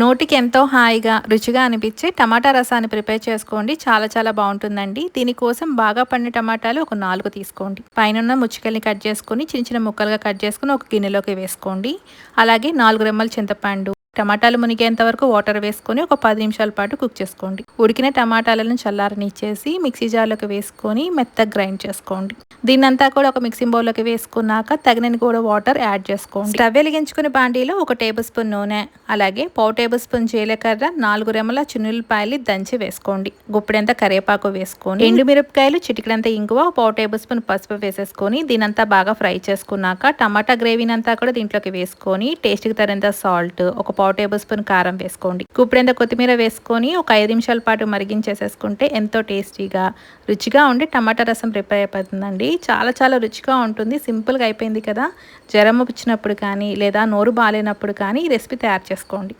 నోటికి ఎంతో హాయిగా రుచిగా అనిపించే టమాటా రసాన్ని ప్రిపేర్ చేసుకోండి. చాలా చాలా బాగుంటుందండి. దీనికోసం బాగా పండిన టమాటాలు ఒక నాలుగు తీసుకోండి. పైన ముచ్చికల్ని కట్ చేసుకొని చిన్న చిన్న ముక్కలుగా కట్ చేసుకొని ఒక గిన్నెలోకి వేసుకోండి. అలాగే నాలుగు రెమ్మల చింతపండు టమాటాలు మునిగేంత వరకు వాటర్ వేసుకొని ఒక పది నిమిషాల పాటు కుక్ చేసుకోండి. ఉడికిన టమాటాలను చల్లారనిచ్చేసి మిక్సీ జార్లోకి వేసుకొని మెత్తగా గ్రైండ్ చేసుకోండి. దీన్నంతా కూడా ఒక మిక్సింగ్ బౌల్లోకి వేసుకున్నాక తగినని కూడా వాటర్ యాడ్ చేసుకోండి. స్టవ్ వెలిగించుకుని బాండీలో ఒక టేబుల్ స్పూన్ నూనె అలాగే పావు టేబుల్ స్పూన్ జీలకర్ర నాలుగు రెమ్మల చున్నులపాయలు దంచి వేసుకోండి. గుప్పిడంత కరివేపాకు వేసుకొని ఎండు మిరపకాయలు చిటికడంతా ఇంగువ పావు టేబుల్ స్పూన్ పసుపు వేసేసుకొని దీనంతా బాగా ఫ్రై చేసుకున్నాక టమాటా గ్రేవీని అంతా కూడా దీంట్లోకి వేసుకొని టేస్ట్కి తరంత సాల్ట్ ఒక పావు టేబుల్ స్పూన్ కారం వేసుకోండి. గుప్పిడంత కొత్తిమీర వేసుకొని ఒక ఐదు నిమిషాల పాటు మరిగించేసేసుకుంటే ఎంతో టేస్టీగా రుచిగా ఉండి టమాటా రసం ప్రిపేర్ అయిపోతుందండి. చాలా చాలా రుచిగా ఉంటుంది. సింపుల్గా అయిపోయింది కదా. జ్వరం వచ్చినప్పుడు కానీ లేదా నోరు బాగాలేనప్పుడు కానీ ఈ రెసిపీ తయారు చేసుకోండి.